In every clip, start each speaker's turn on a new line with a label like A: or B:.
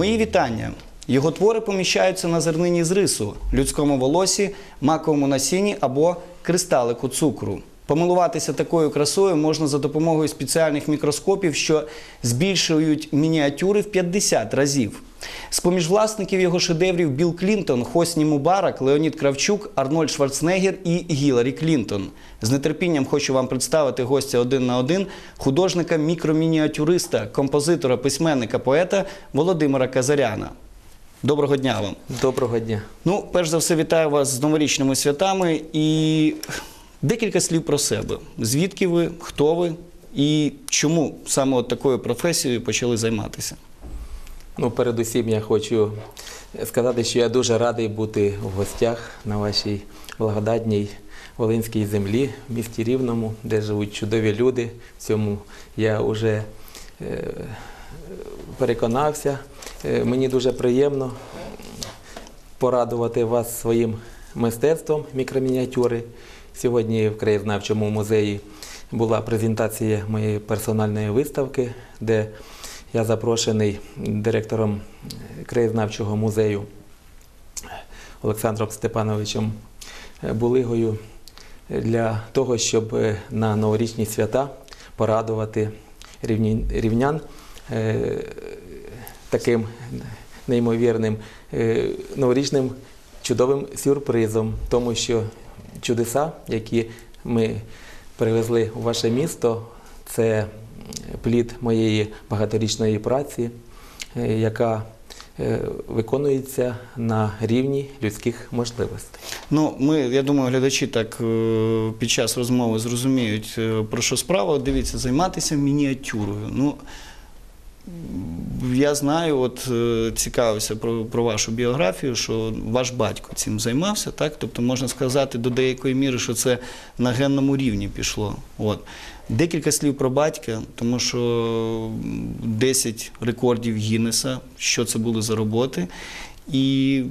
A: Мої вітання. Його твори поміщаються на зернині з рису, людському волосі, маковому насінні або кристалику цукру. Помилуватися такою красою можна за допомогою спеціальних мікроскопів, що збільшують мініатюри в 50 разів. З-поміж власників його шедеврів Білл Клінтон, Хосні Мубарак, Леонід Кравчук, Арнольд Шварценеггер і Гіларі Клінтон. З нетерпінням хочу вам представити гостя один на один художника мікромініатюриста, композитора, письменника, поета Володимира Казаряна. Доброго дня вам.
B: Доброго дня.
A: Ну, перш за все, вітаю вас з новорічними святами і декілька слів про себе. Звідки ви, хто ви і чому саме от такою професією почали займатися?
B: Ну, передусім я хочу сказати, що я дуже радий бути в гостях на вашій благодатній Волинській землі, в місті Рівному, де живуть чудові люди. В цьому я вже е, переконався. Е, Мені дуже приємно порадувати вас своїм мистецтвом мікромініатюри. Сьогодні в краєзнавчому музеї була презентація моєї персональної виставки, де я запрошений директором краєзнавчого музею Олександром Степановичем Булигою для того, щоб на новорічні свята порадувати рівнян е, таким неймовірним е, новорічним чудовим сюрпризом, тому що чудеса, які ми привезли у ваше місто, це плід моєї багаторічної праці, е, яка е, виконується на рівні людських можливостей.
A: Ну, ми, я думаю, глядачі так е, під час розмови зрозуміють, про що справа. Дивіться, займатися мініатюрою. Ну, я знаю, от цікавився про, про вашу біографію, що ваш батько цим займався, так? Тобто можна сказати до деякої міри, що це на генному рівні пішло. От. Декілька слів про батька, тому що м, 10 рекордів Гіннеса, що це були за роботи. І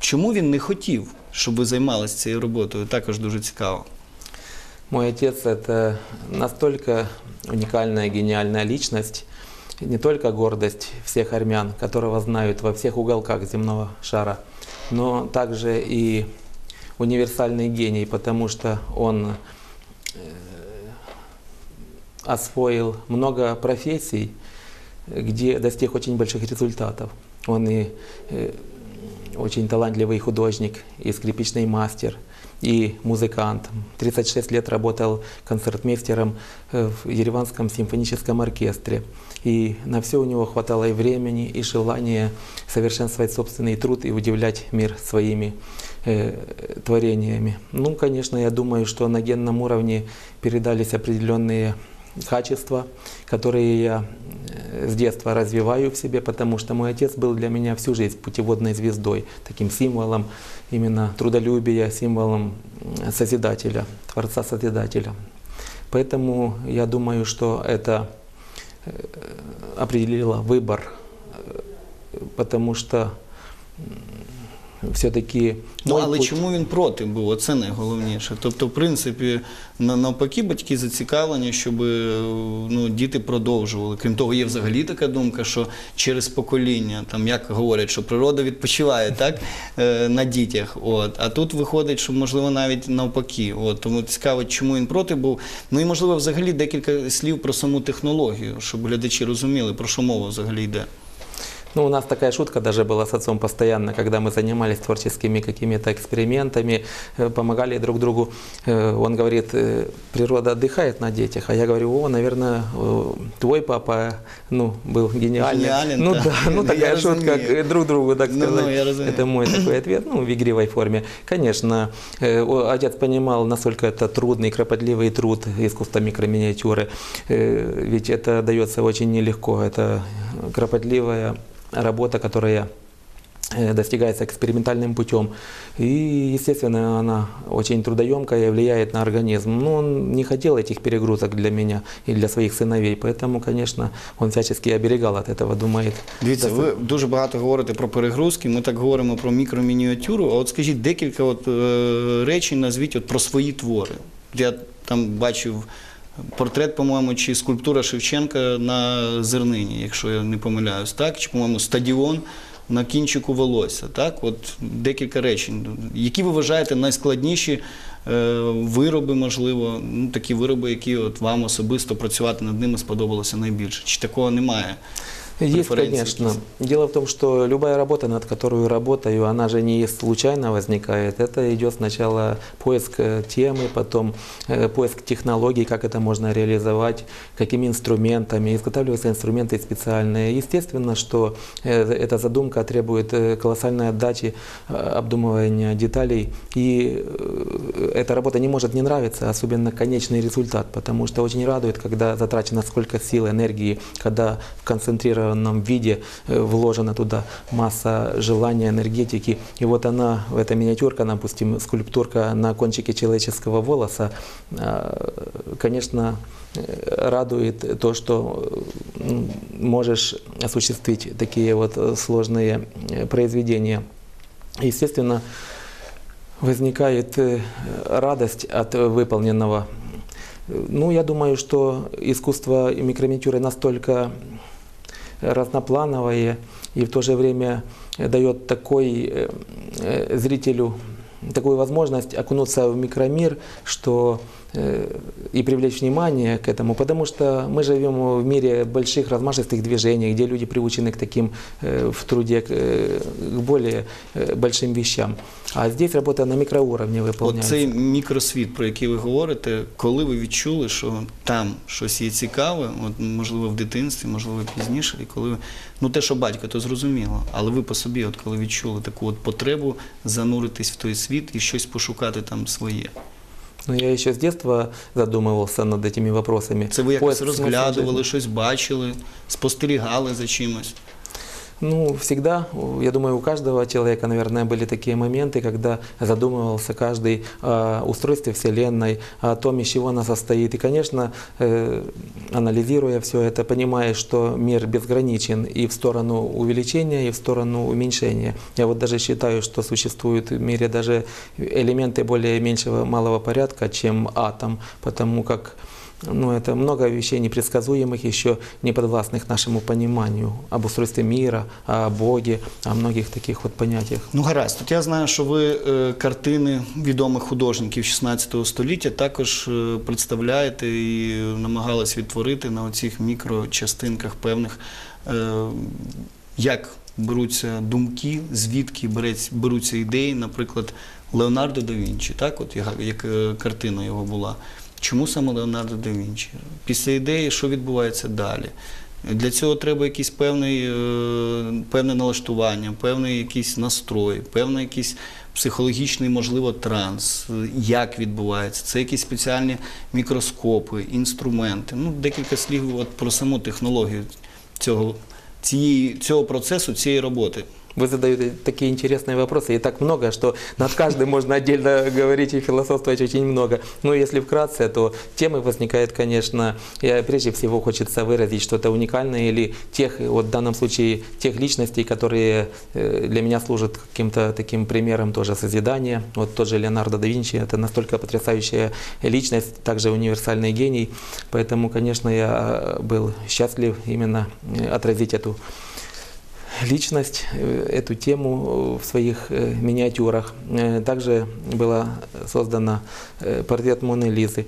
A: чому він не хотів, щоб ви займалися цією роботою? Також дуже цікаво.
B: Мой отец – это настолько уникальная, гениальная личность, не только гордость всех армян, которого знают во всех уголках земного шара, но также и универсальный гений, потому что он э, освоил много профессий, где достиг очень больших результатов. Он и э, очень талантливый художник, и скрипичный мастер, и музыкант. 36 лет работал концертмейстером э, в Ереванском симфоническом оркестре. И на все у него хватало и времени, и желания совершенствовать собственный труд и удивлять мир своими э, творениями. Ну, конечно, я думаю, что на генном уровне передались определенные качества, которые я э, с детства развиваю в себе, потому что мой отец был для меня всю жизнь путеводной звездой, таким символом именно трудолюбия, символом Созидателя, Творца-Созидателя. Поэтому я думаю, что это э, определило выбор, э, потому что все-таки
A: Ну, але чому він проти був? Оце найголовніше. Тобто, в принципі, на- навпаки, батьки зацікавлені, щоб е, ну, діти продовжували. Крім того, є взагалі така думка, що через покоління, там як говорять, що природа відпочиває так, е, на дітях. От. А тут виходить, що можливо навіть навпаки. От. Тому цікаво, чому він проти був. Ну і можливо, взагалі декілька слів про саму технологію, щоб глядачі розуміли, про що мова взагалі йде.
B: Ну, у нас такая шутка даже была с отцом постоянно, когда мы занимались творческими какими-то экспериментами, э, помогали друг другу. Э, Он говорит, э, природа отдыхает на детях, а я говорю, о, наверное, твой папа ну, был гениальный.
A: Гениален,
B: ну
A: да.
B: да, ну такая шутка,
A: разумею.
B: друг другу, так
A: Ну, ну,
B: сказать.
A: я разумею.
B: Это мой такой ответ, ну, в игривой форме. Конечно, отец понимал, насколько это трудный, кропотливый труд искусства микроминиатюры. Ведь это дается очень нелегко. Это кропотливая работа, которая э, достигается экспериментальным путем. И, естественно, она очень трудоемкая и влияет на организм. Но он не хотел этих перегрузок для меня и для своих сыновей, поэтому, конечно, он всячески оберегал от этого, думает.
A: Дивіться,
B: доста-
A: ви дуже багато говорите про перегрузки. Ми так говоримо про мікромініатюру. А от скажіть декілька от, е, речень, назвіть от про свої твори. Я там бачив Портрет, по-моєму, чи скульптура Шевченка на зернині, якщо я не помиляюсь, так? Чи, по-моєму, стадіон на кінчику волосся. Так? От декілька речень. Які ви вважаєте найскладніші е, вироби, можливо, ну, такі вироби, які от вам особисто працювати над ними сподобалося найбільше? Чи такого немає?
B: Есть, конечно. Дело в том, что любая работа, над которой работаю, она же не случайно возникает. Это идет сначала поиск э, темы, потом э, поиск технологий, как это можно реализовать, какими инструментами. Изготавливаются инструменты специальные. Естественно, что э, эта задумка требует колоссальной отдачи, обдумывания деталей. И эта работа не может не нравиться, особенно конечный результат, потому что очень радует, когда затрачено сколько сил, энергии, когда в концентрированном виде э, вложена туда масса желания, энергетики. И вот она, эта миниатюрка, допустим, скульптурка на кончике человеческого волоса, э, конечно, э, радует то, что можешь осуществить такие вот сложные э, произведения. Естественно, возникает радость от выполненного. Ну, я думаю, что искусство микроминиатюры настолько разноплановое и в то же время дает такой э, э, зрителю такую возможность окунуться в микромир, что и привлечь внимание к этому, потому что мы живем в мире больших размашистых движений, где люди приучены к таким э, в труде, к, э, к более э, большим вещам. А здесь работа на микроуровне выполняется.
A: Оцей мікросвіт, про який ви говорите, коли ви відчули, що там щось є цікаве, от, можливо, в дитинстві, можливо, пізніше, і коли ви- ну те, що батько, то зрозуміло, але ви по собі, от коли відчули таку от потребу зануритись в той світ і щось пошукати там своє.
B: Ну, я еще с детства задумывался над этими вопросами.
A: Це ви якось
B: Поиск
A: розглядували,
B: жизни.
A: щось бачили, спостерігали за чимось.
B: Ну, всегда, я думаю, у каждого человека, наверное, были такие моменты, когда задумывался каждый о устройстве Вселенной, о том, из чего она состоит. И, конечно, э, анализируя все это, понимаешь, что мир безграничен и в сторону увеличения, и в сторону уменьшения. Я вот даже считаю, что существуют в мире даже элементы более меньшего малого порядка, чем атом, потому как ну, это много вещей непредсказуемых, еще не подвластных нашему пониманию об устройстве мира, о Боге, о многих таких вот понятиях.
A: Ну гаразд, тут я знаю, що ви е, картини відомих художників 16 століття також е, представляєте і намагались відтворити на оцих мікрочастинках певних, е, як беруться думки, звідки береться- беруться ідеї, наприклад, Леонардо да Вінчі, так, от як, як е, картина його була. Чому саме Леонардо да Вінчі? Після ідеї, що відбувається далі? Для цього треба якийсь певний, е, певне налаштування, певний якийсь настрой, певний якийсь психологічний, можливо, транс. Як відбувається? Це якісь спеціальні мікроскопи, інструменти. Ну, декілька слів от про саму технологію цього, цієї, цього процесу, цієї роботи.
B: Вы задаете такие интересные вопросы, и так много, что над каждым можно отдельно говорить и философствовать очень много. Но если вкратце, то темы возникает, конечно, и прежде всего хочется выразить что-то уникальное или тех, вот в данном случае, тех личностей, которые э, для меня служат каким-то таким примером тоже созидания. Вот тот же Леонардо да Винчи, это настолько потрясающая личность, также универсальный гений. Поэтому, конечно, я был счастлив именно э, отразить эту личность, э, эту тему в своих э, миниатюрах. Э, Также была создана э, портрет Моны Лизы,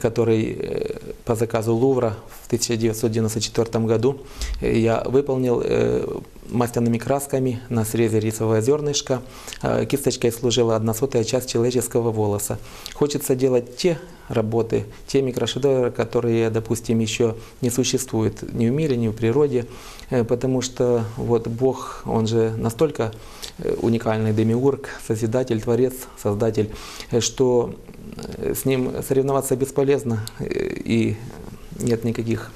B: который э, по заказу Лувра в 1994 году э, я выполнил э, масляными красками на срезе рисовое зернышко. Э, Кисточкой служила одна сотая часть человеческого волоса. Хочется делать те работы, те микрошедевры, которые, допустим, еще не существуют ни в мире, ни в природе, э, потому что вот Бог, Он же настолько э, уникальный демиург, созидатель, творец, создатель, э, что с Ним соревноваться бесполезно и нет никаких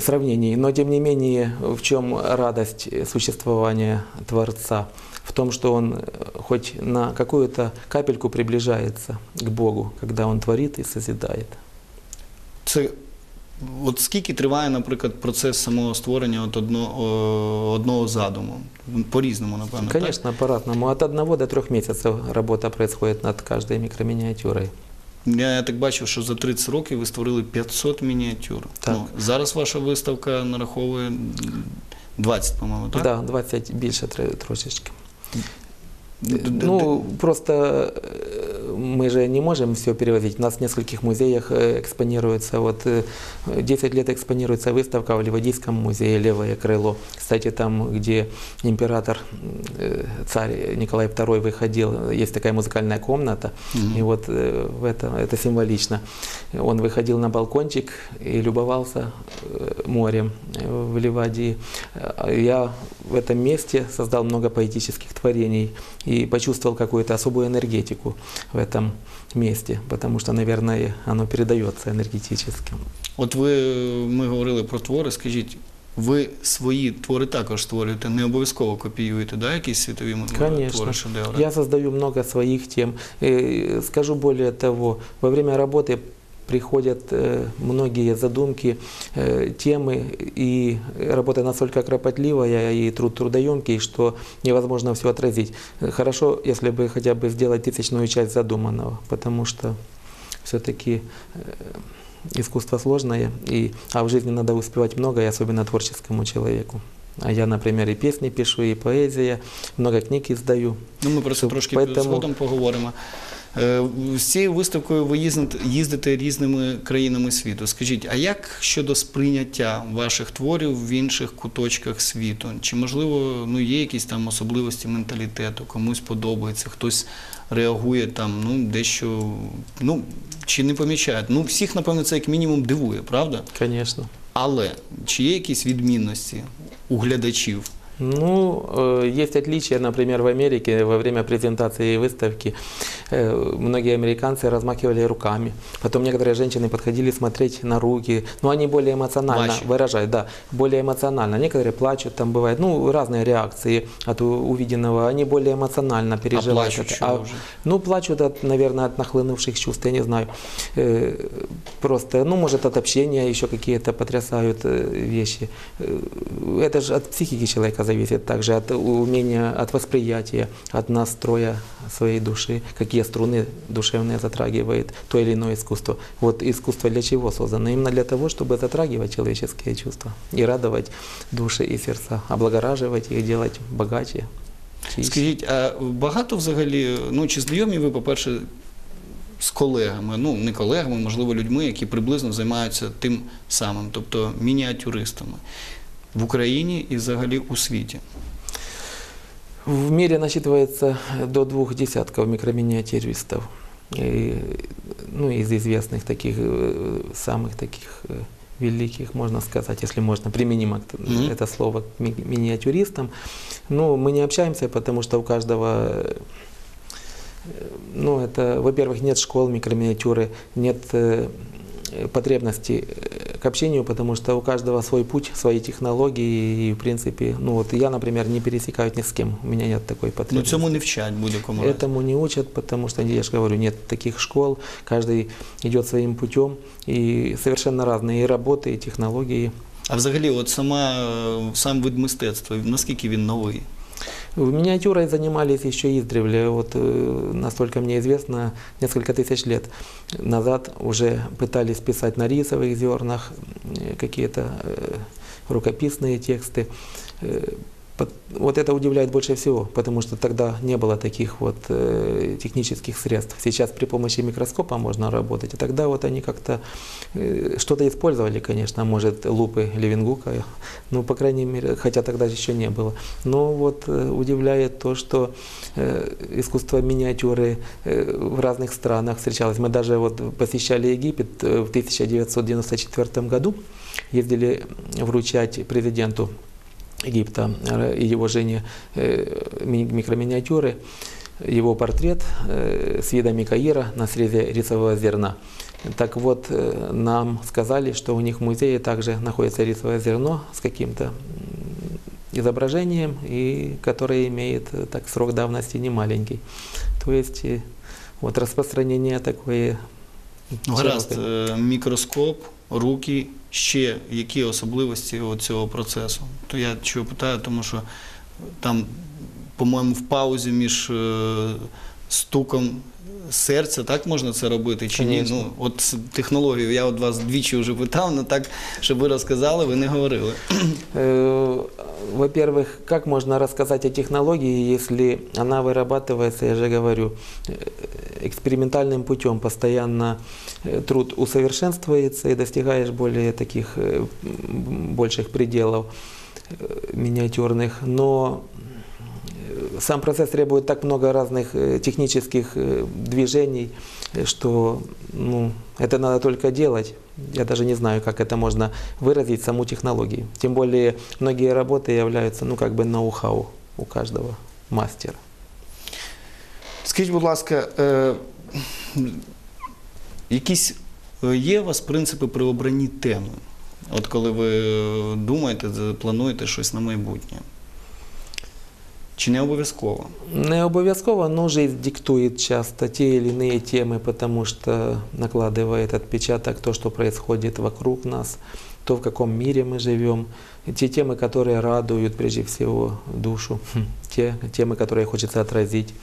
B: сравнений. Но тем не менее, в чем радость существования Творца? В том, что он э, хоть на какую-то капельку приближается к Богу, когда он творит и созидает.
A: Це от скільки триває, наприклад, процес самого створення от одного, одного задуму? По-різному, напевно. так?
B: Конечно, по-разному. От одного до трех месяцев работа происходит над каждой микроминиатюрой.
A: Я так бачив, що за 30 років ви створили 500 мініатюр.
B: Так.
A: Ну, зараз ваша виставка нараховує м, 20, по-моєму, так?
B: Да, 20 більше тр- трошечки.
A: Д-
B: Ну, просто э, мы же не можем все перевозить. У нас в нескольких музеях э, экспонируется, вот э, 10 лет экспонируется выставка в Ливадийском музее «Левое крыло». Кстати, там, где император, э, царь Николай II выходил, есть такая музыкальная комната,
A: Мгм.
B: и вот э, в этом, это символично. Он выходил на балкончик и любовался э, морем э, в Ливадии. Я в этом месте создал много поэтических творений и почувствовал какую-то особую энергетику в этом месте, потому что, наверное, оно передается энергетически.
A: От ви ми говорили про твори. Скажіть, ви свої твори також створюєте, не обов'язково копіюєте, да, якісь світові м,
B: Конечно.
A: твори шедеври?
B: Я создаю много своих тем. И скажу более того, во время работы приходят э, многие задумки, э, темы, и работа настолько кропотливая и труд трудоемкий, что невозможно все отразить. Э, Хорошо, если бы хотя бы сделать тысячную часть задуманного, потому что все-таки искусство сложное, и, а в жизни надо успевать много, и особенно творческому человеку. А я, например, и песни пишу, и поэзия, много книг издаю.
A: Ну, ми про це трошки
B: поэтому-
A: згодом поговоримо. Е, З цією виставкою ви їздите, різними країнами світу. Скажіть, а як щодо сприйняття ваших творів в інших куточках світу? Чи можливо ну, є якісь там особливості менталітету, комусь подобається, хтось реагує там, ну, дещо, ну, чи не помічають? Ну, всіх, напевно, це як мінімум дивує, правда?
B: Конечно.
A: Але чи є якісь відмінності у глядачів?
B: Ну, э, есть отличия, например, в Америке во время презентации выставки э, многие американцы размахивали руками. Потом некоторые женщины подходили смотреть на руки. Но они более эмоционально
A: Плачут.
B: выражают, да, более эмоционально. Некоторые плачут, там бывает, ну, разные реакции от увиденного. Они более эмоционально переживают.
A: плачут
B: это.
A: же?
B: Ну, плачут, от, наверное, от нахлынувших чувств, я не знаю. Э, Просто, ну, может, от общения еще какие-то потрясают вещи. Это же от психики человека зависит, также от умения, от восприятия, от настроя своей души, какие струны душевные затрагивает то или иное искусство. Вот искусство для чего создано? Именно для того, чтобы затрагивать человеческие чувства и радовать души и сердца, облагораживать их, делать богаче. чище.
A: Скажіть, а багато взагалі, ну чи знайомі ви, по-перше, з колегами, ну не колегами, можливо, людьми, які приблизно займаються тим самим, тобто мініатюристами в Україні і взагалі у світі?
B: В мире насчитывается до двух десятков микроминиатюристов. И, ну, из известных таких, э, самых таких э, великих, можно сказать, если можно, применимо к-
A: Мгм.
B: это слово к ми- миниатюристам. Ну, мы не общаемся, потому что у каждого, э, ну, это, во-первых, нет школ микроминиатюры, нет э, потребности э, к общению, потому что у каждого свой путь, свои технологии, и, в принципе, ну, вот я, например, не пересекаюсь ни с кем, у меня нет такой
A: Ну
B: потребности.
A: цьому не вчать в будь-якому разі.
B: Этому не учат, потому что, я же говорю, нет таких школ, каждый идет своим путем, и совершенно разные и работы, и технологии.
A: А взагалі, от сама е, сам вид мистецтва, наскільки він новий?
B: Миниатюрой занимались еще издревле, вот э, насколько мне известно, несколько тысяч лет назад уже пытались писать на рисовых зернах э, какие-то э, рукописные тексты. Вот это удивляет больше всего, потому что тогда не было таких вот э, технических средств. Сейчас при помощи микроскопа можно работать, а тогда вот они как-то э, что-то использовали, конечно, может, лупы Левингука, ну, по крайней мере, хотя тогда еще не было. Но вот э, удивляет то, что искусство миниатюры в разных странах встречалось. Мы даже вот посещали Египет в 1994 году, ездили вручать президенту Египта э, и его жене э, ми- микроминиатюры, его портрет э, с видами Каира на срезе рисового зерна. Так вот, нам сказали, что у них в музее также находится рисовое зерно с каким-то изображением, и которое имеет так срок давности не маленький. То есть вот распространение такое.
A: Гаразд, мікроскоп, руки, ще які особливості от цього процесу? То я чого питаю, тому що там, по-моєму, в паузі між е, стуком серця, так можна це робити? Чи ні?
B: Конечно.
A: Ну, от с- технологію, я от вас двічі вже питав, але так, щоб ви розказали, ви не говорили.
B: Э, Во-первых, как можно рассказать о технологии, если она вырабатывается, я же говорю, э, экспериментальным путем, постоянно э, труд усовершенствуется и достигаешь более таких э, м, больших пределов э, миниатюрных, но э, сам процесс требует так много разных э, технических э, движений, э, что ну, это надо только делать. Я даже не знаю, как это можно выразить саму технологию. Тем более многие работы являются, ну, как бы ноу-хау у каждого мастера.
A: Скажіть, будь ласка, е, якісь е, є у вас принципи при обранні теми? От коли ви е, думаєте, з- плануєте щось на майбутнє? Чи не обов'язково?
B: Не обов'язково, но жизнь диктует часто те или иные темы, потому что накладывает отпечаток то, что происходит вокруг нас, то, в каком мире мы живем, те темы, которые радуют прежде всего душу, хм, те темы, которые хочется отразить,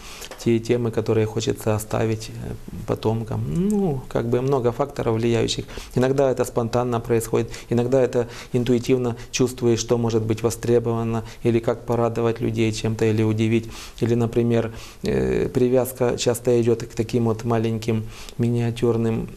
B: те темы, которые хочется оставить э, потомкам. Ну, как бы много факторов влияющих. Иногда это спонтанно происходит, иногда это интуитивно чувствуешь, что может быть востребовано, или как порадовать людей чем-то, или удивить. Или, например, э, привязка часто идет к таким вот маленьким миниатюрным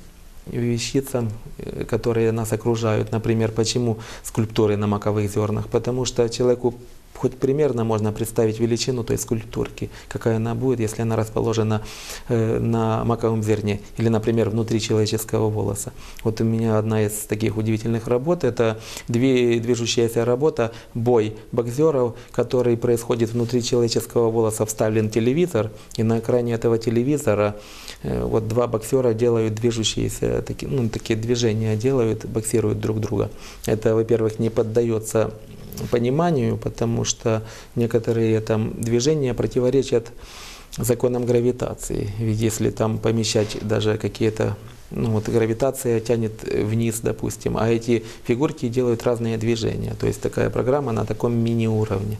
B: вещицам, э, которые нас окружают. Например, почему скульптуры на маковых зернах? Потому что человеку хоть примерно можно представить величину той скульптурки, какая она будет, если она расположена э, на маковом зерне или, например, внутри человеческого волоса. Вот у меня одна из таких удивительных работ, это две, движущаяся работа, бой боксеров, который происходит внутри человеческого волоса, вставлен телевизор, и на экране этого телевизора вот два боксера делают движущиеся, такие, ну, такие движения делают, боксируют друг друга. Это, во-первых, не поддается пониманию, потому что некоторые там движения противоречат законам гравитации. Ведь если там помещать даже какие-то ну вот гравитация тянет вниз, допустим, а эти фигурки делают разные движения. То есть такая программа на таком мини-уровне.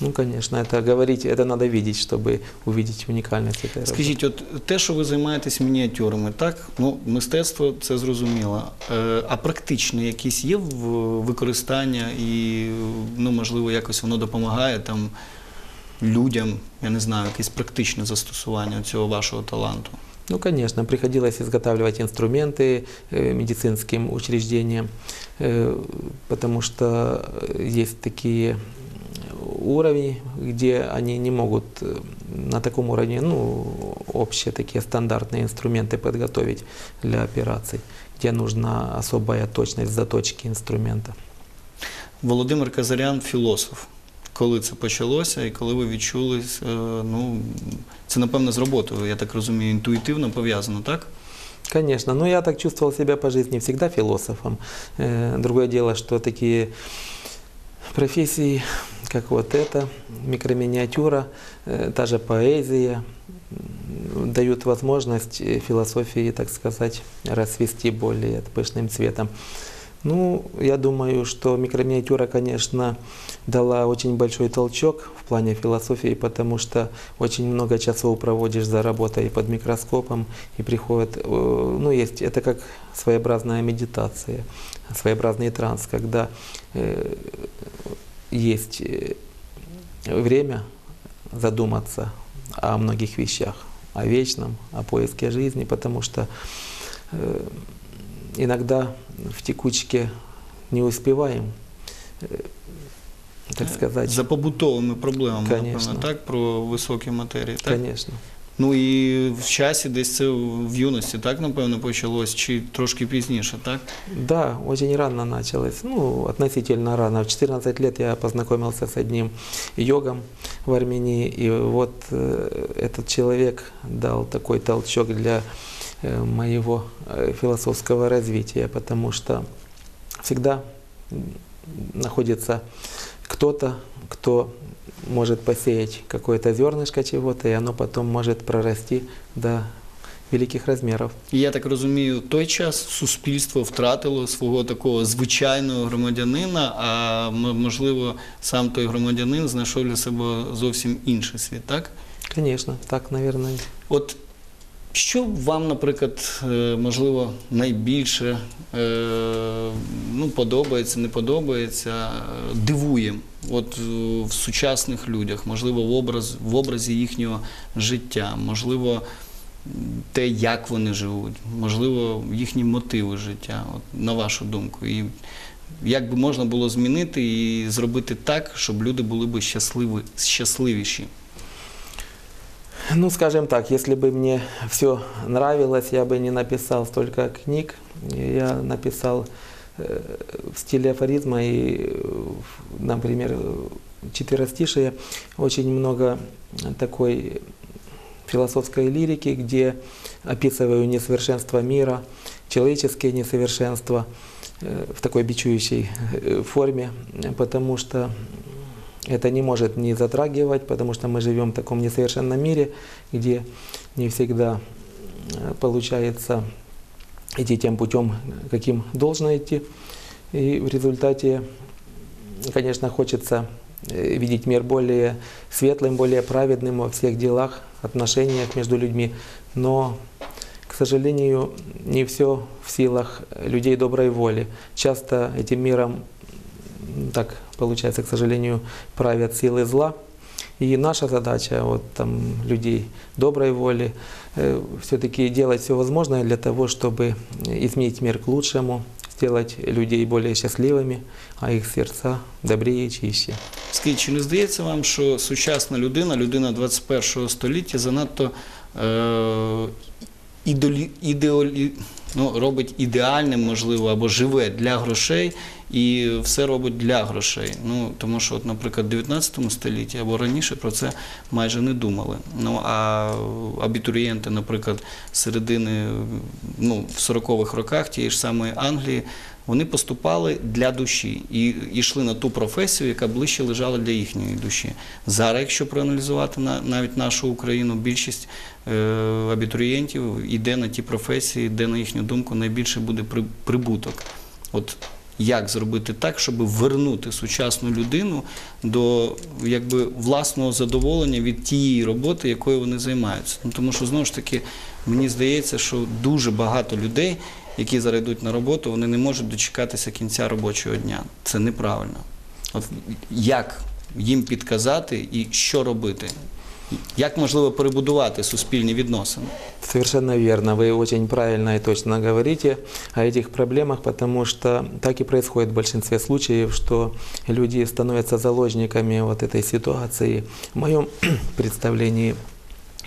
B: Ну, конечно, это говорить, это надо видеть, чтобы увидеть уникальность этой работы.
A: Скажіть, от те, що ви займаєтесь мініатюрами, так? Ну, мистецтво це зрозуміло. Е, а практично якісь є в- використання і, ну, можливо, якось воно допомагає там людям, я не знаю, якесь практичне застосування цього вашого таланту.
B: Ну, конечно, приходилось изготавливать инструменты э, медицинским учреждениям, э, потому что э, есть такие уровни, где они не могут э, на таком уровне, ну, общие такие стандартные инструменты подготовить для операций, где нужна особая точность заточки інструмента.
A: Володимир Казарян філософ. Коли це почалося і коли ви відчули, е, ну, це, напевно, з роботою, я так розумію, інтуїтивно пов'язано, так?
B: Конечно, но я так чувствовал себя по жизни всегда философом. Э, Другое дело, что такие профессии, как вот эта, микроминиатюра, э, та же поэзия, дают возможность э, философии, так сказать, расцвести более пышным цветом. Ну, я думаю, что микроминиатюра, конечно, дала очень большой толчок плане философии, потому что очень много часов проводишь за работой под микроскопом, и приходит, э, ну, есть, это как своеобразная медитация, своеобразный транс, когда э, есть э, время задуматься о многих вещах, о вечном, о поиске жизни, потому что э, иногда в текучке не успеваем, э, так сказать.
A: За побутовими проблемами,
B: Конечно.
A: напевно, так, про високі матерії. Так?
B: Конечно.
A: Ну і в часі десь це в юності, так, напевно, почалось, чи трошки пізніше, так?
B: Да, очень рано началось. Ну, относительно рано. В 14 лет я познакомился с одним йогом в Армении. И вот э, этот человек дал такой толчок для э, моего э, философского развития, потому что всегда м, находится кто-то, кто может посеять какое-то зернышко чего-то, и оно потом может прорасти до великих размеров.
A: І я так розумію, той час суспільство втратило свого такого звичайного громадянина, а м- можливо, сам той громадянин знайшов для себе зовсім інший світ, так?
B: Конечно, так, наверное.
A: От що вам, наприклад, е, можливо, найбільше е, ну, подобається, не подобається, е, дивує от, в сучасних людях, можливо, в, образ, в образі їхнього життя, можливо, те, як вони живуть, можливо, їхні мотиви життя, от, на вашу думку. І як би можна було змінити і зробити так, щоб люди були б щасливі, щасливіші.
B: Ну, скажем так, если бы мне все нравилось, я бы не написал столько книг. Я написал э, в стиле афоризма и, э, например, четверостишие очень много такой философской лирики, где описываю несовершенство мира, человеческие несовершенства э, в такой бичующей форме, потому что это не может не затрагивать, потому что мы живем в таком несовершенном мире, где не всегда э, получается идти тем путем, каким должно идти. И в результате, конечно, хочется э, видеть мир более светлым, более праведным во всех делах, отношениях между людьми. Но, к сожалению, не все в силах людей доброй воли. Часто этим миром так получается, к сожалению, правят силы зла. И наша задача, вот там людей доброй воли, все-таки делать все возможное для того, чтобы изменить мир к лучшему, сделать людей более счастливыми, а их сердца добрее и чище.
A: Скажіть, чи не здається вам, що сучасна людина, людина 21 століття, занадто е, ідолі, ідеолі, ну, робить ідеальним, можливо, або живе для грошей і все робить для грошей. Ну, тому що, от, наприклад, в 19 столітті або раніше про це майже не думали. Ну, а абітурієнти, наприклад, середини ну, в 40-х роках тієї ж самої Англії, вони поступали для душі і йшли на ту професію, яка ближче лежала для їхньої душі. Зараз, якщо проаналізувати навіть нашу Україну, більшість е, абітурієнтів йде на ті професії, де, на їхню думку, найбільше буде прибуток. От як зробити так, щоб вернути сучасну людину до власного задоволення від тієї роботи, якою вони займаються. Ну, тому що знову ж таки мені здається, що дуже багато людей, які зараз йдуть на роботу, вони не можуть дочекатися кінця робочого дня. Це неправильно. От як їм підказати і що робити? Як можливо перебудувати суспільні відносини?
B: Совершенно верно. Вы очень правильно и точно говорите о этих проблемах, потому что так и происходит в большинстве случаев, что люди становятся заложниками вот этой ситуации. В моем представлении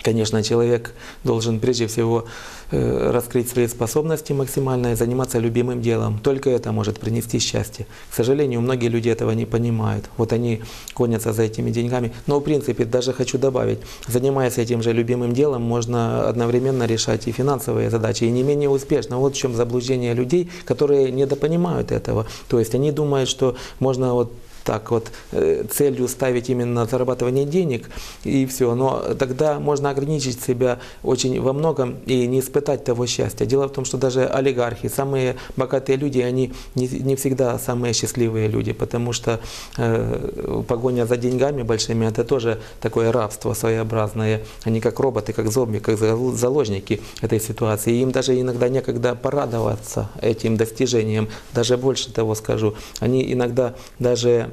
B: Конечно, человек должен прежде всего э, раскрыть свои способности максимально и заниматься любимым делом. Только это может принести счастье. К сожалению, многие люди этого не понимают. Вот они гонятся за этими деньгами. Но, в принципе, даже хочу добавить, занимаясь этим же любимым делом, можно одновременно решать и финансовые задачи, и не менее успешно. Вот в чем заблуждение людей, которые недопонимают этого. То есть они думают, что можно вот так вот э, целью ставить именно зарабатывание денег и все. Но тогда можно ограничить себя очень во многом и не испытать того счастья. Дело в том, что даже олигархи, самые богатые люди, они не, не всегда самые счастливые люди, потому что э, погоня за деньгами большими это тоже такое рабство своеобразное. Они как роботы, как зомби, как зал- заложники этой ситуации. И им даже иногда некогда порадоваться этим достижениям. Даже больше того скажу, они иногда даже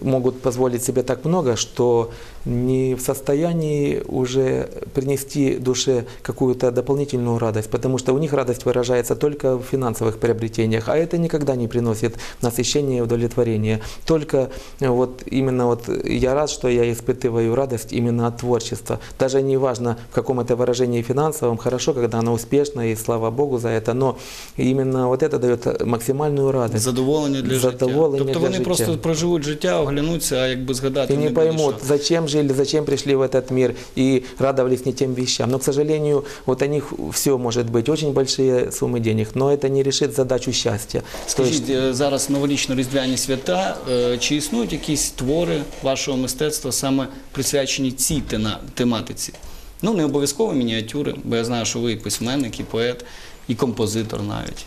B: могут позволить себе так много, что не в состоянии уже принести душе какую-то дополнительную радость, потому что у них радость выражается только в финансовых приобретениях, а это никогда не приносит насыщения и удовлетворения. Только э, вот именно вот я рад, что я испытываю радость именно от творчества. Даже не важно в каком это выражении финансовом, хорошо, когда оно успешно, и слава Богу за это, но именно вот это дает максимальную радость.
A: Задоволення для
B: Задоволення
A: життя. Тобто
B: для
A: вони
B: життя.
A: просто проживуть життя, оглянуться, а якби згадати
B: И не
A: буде
B: поймут,
A: що.
B: зачем жили, зачем пришли в этот мир и радовались не тем вещам. Но, к сожалению, вот у них все может быть, очень большие суммы денег, но это не решит задачу счастья. То есть,
A: Скажіть, е, зараз новорічно-різдвяні свята. е, Чи існують якісь твори вашого мистецтва саме присвячені цій тена- тематиці? Ну, не обов'язково мініатюри, бо я знаю, що ви і письменник, і поет, і композитор навіть.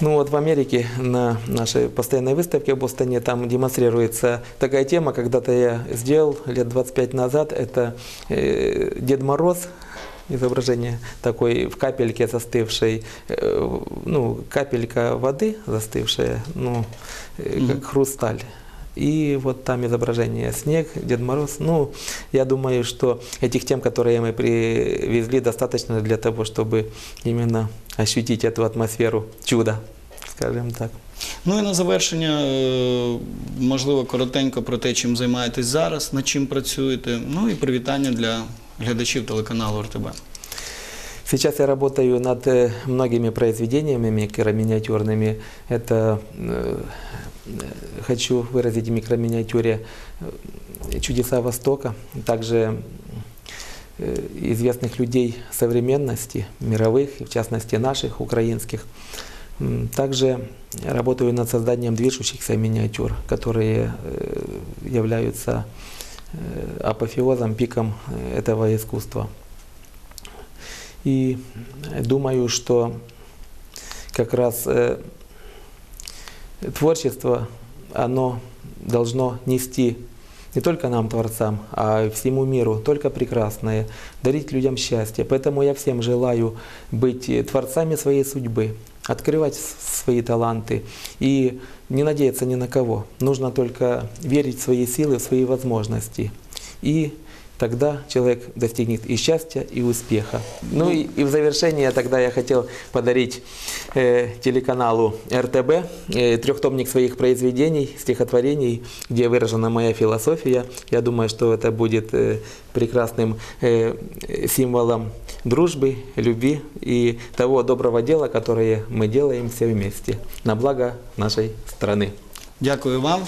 B: Ну вот в Америке на нашей постоянной выставке в Бостоне там демонстрируется такая тема, когда-то я сделал лет 25 назад, это э, Дед Мороз, изображение такой в капельке застывшей, э, ну, капелька воды застывшая, ну, э, как хрусталь. И вот там изображение снег, Дед Мороз. Ну, я думаю, что этих тем, которые мы привезли, достаточно для того, чтобы именно ощутить эту атмосферу чуда, скажем так.
A: Ну і на завершення, е, можливо, коротенько про те, чим займаєтесь зараз, над чим працюєте. Ну і привітання для глядачів телеканалу РТБ.
B: Сейчас я работаю над э, многими произведениями микроминиатюрными. Это э, э, хочу выразить в микроминиатюре э, чудеса Востока, также э, известных людей современности, мировых, в частности наших, украинских. Также работаю над созданием движущихся миниатюр, которые э, являются э, апофеозом, пиком э, этого искусства. И думаю, что как раз э, творчество, оно должно нести не только нам, творцам, а всему миру, только прекрасное, дарить людям счастье. Поэтому я всем желаю быть творцами своей судьбы, открывать свои таланты и не надеяться ни на кого. Нужно только верить в свои силы, в свои возможности. И тогда человек достигнет и счастья, и успеха. Ну и, и в завершение тогда я хотел подарить э, телеканалу РТБ э, трехтомник своих произведений, стихотворений, где выражена моя философия. Я думаю, что это будет э, прекрасным э, символом дружбы, любви и того доброго дела, которое мы делаем все вместе на благо нашей страны.
A: Дякую вам.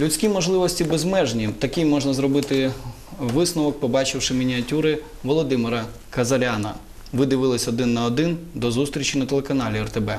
A: Людські можливості безмежні. Такий можна зробити висновок, побачивши мініатюри Володимира Казаряна. Ви дивились один на один. До зустрічі на телеканалі РТБ.